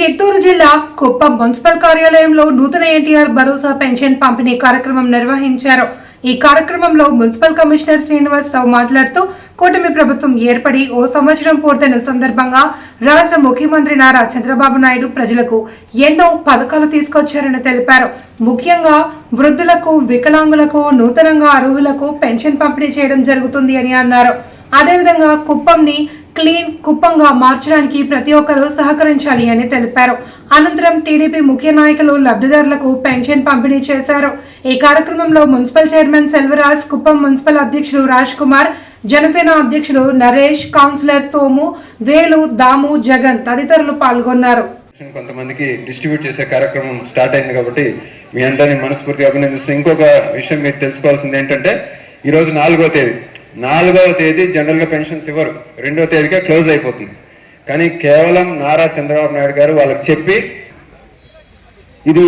చిత్తూరు జిల్లా కుప్పం మున్సిపల్ కార్యాలయంలో నూతన ఎన్టీఆర్ భరోసా పెన్షన్ పంపిణీ కార్యక్రమం నిర్వహించారు. ఈ కార్యక్రమంలో మున్సిపల్ కమిషనర్ శ్రీనివాసరావు మాట్లాడుతూ కూటమి ప్రభుత్వం ఏర్పడి ఓ సంవత్సరం పూర్తయిన సందర్భంగా రాష్ట్ర ముఖ్యమంత్రి నారా చంద్రబాబు నాయుడు ప్రజలకు ఎన్నో పథకాలు తీసుకొచ్చారని తెలిపారు. ముఖ్యంగా వృద్ధులకు వికలాంగులకు నూతనంగా అర్హులకు పెన్షన్ పంపిణీ చేయడం జరుగుతుంది అని అన్నారు. అదేవిధంగా కుప్పంని క్లీన్ కుప్పంగా మార్చడానికి ప్రతి ఒక్కరూ సహకరించాలి అని తెలిపారు. అనంతరం టీడీపీ ముఖ్య నాయకులు లబ్ధిదారులకు పెన్షన్ పంపిణీ చేశారు. ఈ కార్యక్రమంలో municipal chairman Selvaraj Kuppam municipal అధ్యక్షుడు రాజ్ కుమార్ జనసేన అధ్యక్షుడు నరేష్ కౌన్సిలర్ సోము వేలు దాము జగన్ తదితరులు పాల్గొన్నారు. కొంతమందికి డిస్ట్రిబ్యూట్ చేసే కార్యక్రమం స్టార్ట్ అయింది కాబట్టి మీ అందరినీ మనస్ఫూర్తిగా అభినందిస్తున్నాం. ఇంకొక విషయం మీరు తెలుసుకోవాల్సింది ఏంటంటే ఈరోజు నాలుగో తేదీ. నాలుగవ తేదీ జనరల్గా పెన్షన్స్ ఇవ్వరు. రెండవ తేదీకే క్లోజ్ అయిపోతుంది. కానీ కేవలం నారా చంద్రబాబు నాయుడు గారు వాళ్ళకి చెప్పి ఇది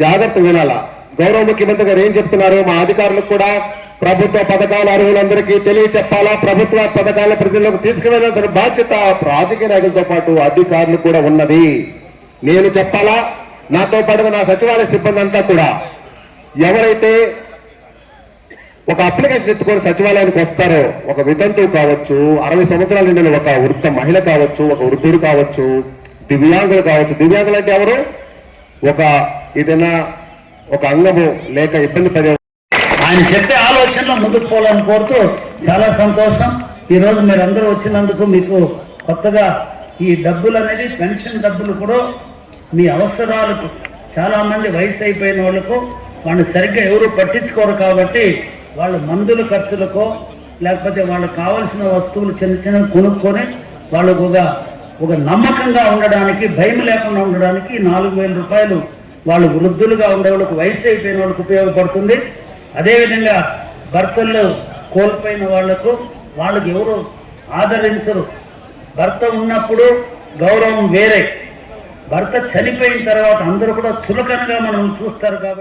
జాగ్రత్త వినాలా? గౌరవ ముఖ్యమంత్రి గారు ఏం చెప్తున్నారు? మా అధికారులకు కూడా ప్రభుత్వ పథకాల అర్హులందరికీ తెలియచెప్పాలా? ప్రభుత్వ పథకాల ప్రజల్లోకి తీసుకువెళ్ళాల్సిన బాధ్యత రాజకీయ నాయకులతో పాటు అధికారులు కూడా ఉన్నది. నేను చెప్పాలా? నాతో పాటుగా నా సచివాలయ సిబ్బంది అంతా కూడా. ఎవరైతే ఒక అప్లికేషన్ ఎత్తుకొని సచివాలయానికి వస్తారో. ఒక వితంతువు కావచ్చు అరవై సంవత్సరాల నిండిన ఒక వృద్ధ మహిళ కావచ్చు ఒక వృద్ధుడు కావచ్చు దివ్యాంగులు కావచ్చు. దివ్యాంగులు అంటే ఎవరు? ఒక ఏదైనా ఒక అంగము లేక ఇబ్బంది పడే ఆయన చెప్పే ఆలోచనలో ముందుకు పోవాలని కోరుతూ చాలా సంతోషం. ఈరోజు మీరు అందరూ వచ్చినందుకు మీకు కొత్తగా ఈ డబ్బులు అనేది పెన్షన్ డబ్బులు కూడా మీ అవసరాలకు చాలా మంది వయసు అయిపోయిన వాళ్ళకు వాళ్ళు సరిగ్గా ఎవరు పట్టించుకోరు కాబట్టి వాళ్ళు మందుల ఖర్చులకో లేకపోతే వాళ్ళకి కావాల్సిన వస్తువులు చిన్న చిన్న కొనుక్కొని వాళ్ళకు ఒక ఒక నమ్మకంగా ఉండడానికి భయం లేకుండా ఉండడానికి నాలుగు వేల రూపాయలు వాళ్ళు వృద్ధులుగా ఉండే వాళ్ళకు వయసు అయిపోయిన వాళ్ళకు ఉపయోగపడుతుంది. అదేవిధంగా భర్తలు కోల్పోయిన వాళ్ళకు వాళ్ళకి ఎవరు ఆదరించరు. భర్త ఉన్నప్పుడు గౌరవం వేరే. భర్త చనిపోయిన తర్వాత అందరూ కూడా చులకనగా మనం చూస్తారు కాబట్టి